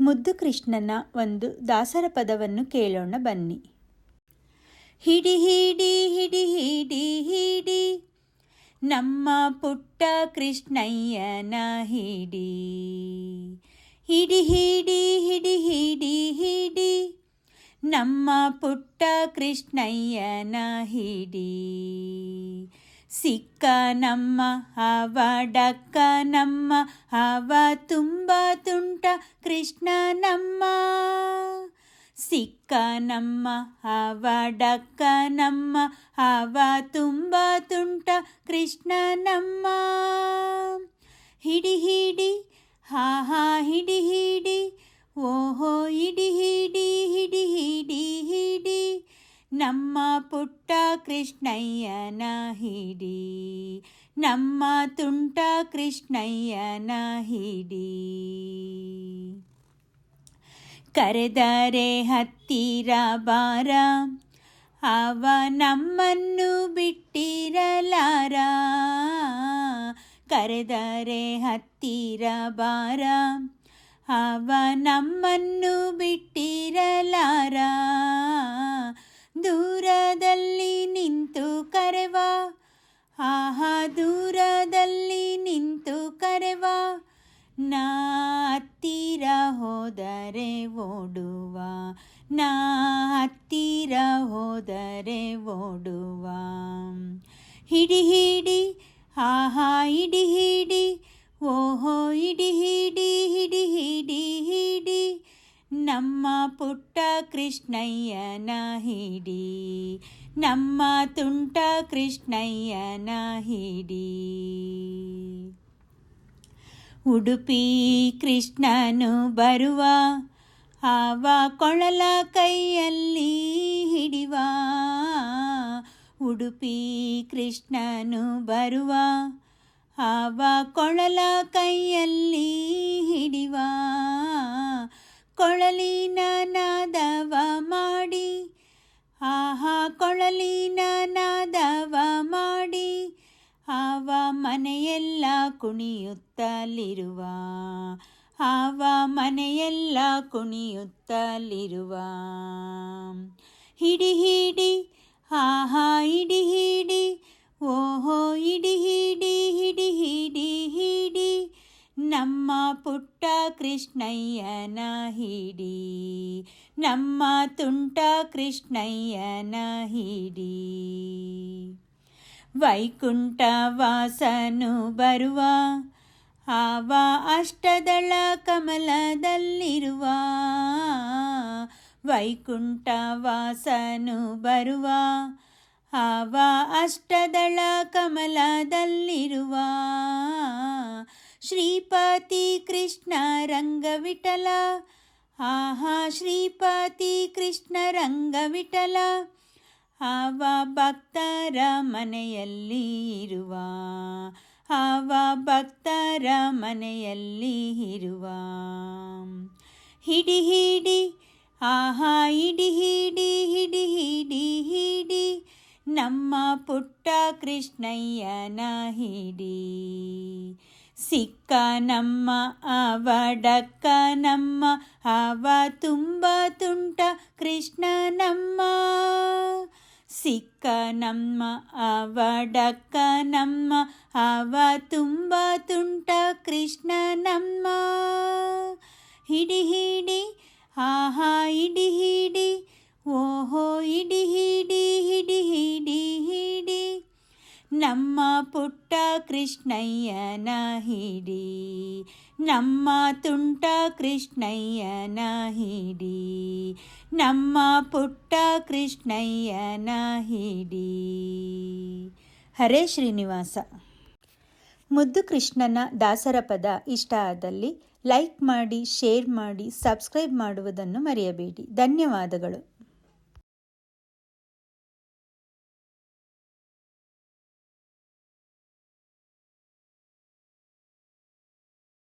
ಮುದ್ದು ಕೃಷ್ಣನ ಒಂದು ದಾಸರ ಪದವನ್ನು ಕೇಳೋಣ ಬನ್ನಿ. ಹಿಡಿ ಹಿಡಿ ಹಿಡಿ ಹಿಡಿ ಹಿಡಿ, ನಮ್ಮ ಪುಟ್ಟ ಕೃಷ್ಣಯ್ಯನ ಹಿಡಿ. ಹಿಡಿ ಹಿಡಿ ಹಿಡಿ ಹಿಡಿ ಹಿಡಿ, ನಮ್ಮ ಪುಟ್ಟ ಕೃಷ್ಣಯ್ಯನ ಹಿಡಿ. ಸಿಕ್ಕ ನಮ್ಮ ಹವ ಡಕ್ಕ ನಮ್ಮ ಹವ ತುಂಬ ತುಂಟ ಕೃಷ್ಣ ನಮ್ಮ ಸಿಕ್ಕ ನಮ್ಮ ಹವ ಡಕ್ಕ ನಮ್ಮ ಹವ ತುಂಬ ತುಂಟ ಕೃಷ್ಣ ನಮ್ಮ ಹಿಡಿ ಹಿಡಿ ಹಾ ಹಾ ಕೃಷ್ಣಯ್ಯನ ಹಿಡಿ ನಮ್ಮ ತುಂಟ ಕೃಷ್ಣಯ್ಯನ ಹಿಡಿ ಕರೆದರೆ ಹತ್ತಿರ ಬಾರ, ಅವ ನಮ್ಮನ್ನು ಬಿಟ್ಟಿರಲಾರ. ಕರೆದರೆ ಹತ್ತಿರ ಬಾರ, ಅವ ನಮ್ಮನ್ನು ಬಿಟ್ಟಿರಲಾರ. ಹತ್ತಿರ ಹೋದರೆ ಓಡುವ, ನಾ ಹತ್ತಿರ ಹೋದರೆ ಓಡುವ. ಹಿಡಿ ಹಿಡಿ, ಆಹಾ, ಹಿಡಿ ಹಿಡಿ, ಓಹೋ, ಹಿಡಿ ಹಿಡಿ ಹಿಡಿ ಹಿಡಿ ಹಿಡಿ, ನಮ್ಮ ಪುಟ್ಟ ಕೃಷ್ಣಯ್ಯನ ಹಿಡಿ, ನಮ್ಮ ತುಂಟ ಕೃಷ್ಣಯ್ಯನ ಹಿಡಿ. ಉಡುಪಿ ಕೃಷ್ಣನು ಬರುವ ಆವ ಕೊಳಲ ಕೈಯಲ್ಲಿ ಹಿಡಿವ. ಉಡುಪಿ ಕೃಷ್ಣನು ಬರುವ ಆವ ಕೊಳಲ ಕೈಯಲ್ಲಿ ಮನೆಯೆಲ್ಲ ಕುಣಿಯುತ್ತಲಿರುವ ಆವ ಮನೆಯೆಲ್ಲ ಕುಣಿಯುತ್ತಲಿರುವ. ಹಿಡಿ ಹಿಡಿ, ಆಹಾ, ಹಿಡಿ ಹಿಡಿ, ಓಹೋ, ಹಿಡಿ ಹಿಡಿ ಹಿಡಿ ಹಿಡಿ ಹಿಡಿ, ನಮ್ಮ ಪುಟ್ಟ ಕೃಷ್ಣಯ್ಯನ ಹಿಡಿ, ನಮ್ಮ ತುಂಟ ಕೃಷ್ಣಯ್ಯನ ಹಿಡಿ. ವೈಕುಂಠ ವಾಸನು ಬರುವ, ಆವ ಅಷ್ಟದಳ ಕಮಲದಲ್ಲಿರುವ, ವೈಕುಂಠವಾಸನು ಬರುವ, ಆವ ಅಷ್ಟದಳ ಕಮಲದಲ್ಲಿರುವ, ಶ್ರೀಪತಿ ಕೃಷ್ಣ ರಂಗವಿಠಲ, ಆಹಾ ಶ್ರೀಪತಿ ಕೃಷ್ಣ ರಂಗವಿಠಲ ಆವ ಭಕ್ತರ ಮನೆಯಲ್ಲಿ ಇರುವ ಅವ ಭಕ್ತರ ಮನೆಯಲ್ಲಿ ಇರುವ. ಹಿಡಿ ಹಿಡಿ, ಆಹಾ, ಹಿಡಿ ಹಿಡಿ ಹಿಡಿ ಹಿಡಿ ಹಿಡಿ, ನಮ್ಮ ಪುಟ್ಟ ಕೃಷ್ಣಯ್ಯನ ಹಿಡಿ. ಸಿಕ್ಕ ನಮ್ಮ ಅವಡಕ್ಕ ನಮ್ಮ, ಅವ ತುಂಬ ತುಂಟ ಕೃಷ್ಣ ನಮ್ಮ. ಸಿಕ್ಕ ನಮ್ಮ ಅವಡಕ್ಕ ನಮ್ಮ ಅವ ತುಂಬ ತುಂಟ ಕೃಷ್ಣ ನಮ್ಮ ನಮ್ಮ ಪುಟ್ಟ ಕೃಷ್ಣಯ್ಯನ ಹಿಡಿ, ನಮ್ಮ ತುಂಟ ಕೃಷ್ಣಯ್ಯನ ಹಿಡಿ, ನಮ್ಮ ಪುಟ್ಟ ಕೃಷ್ಣಯ್ಯನ ಹಿಡಿ. ಹರೇ ಶ್ರೀನಿವಾಸ. ಮುದ್ದು ಕೃಷ್ಣನ ದಾಸರ ಪದ ಇಷ್ಟ ಆದಲ್ಲಿ ಲೈಕ್ ಮಾಡಿ, ಶೇರ್ ಮಾಡಿ, ಸಬ್ಸ್ಕ್ರೈಬ್ ಮಾಡುವುದನ್ನು ಮರೆಯಬೇಡಿ. ಧನ್ಯವಾದಗಳು.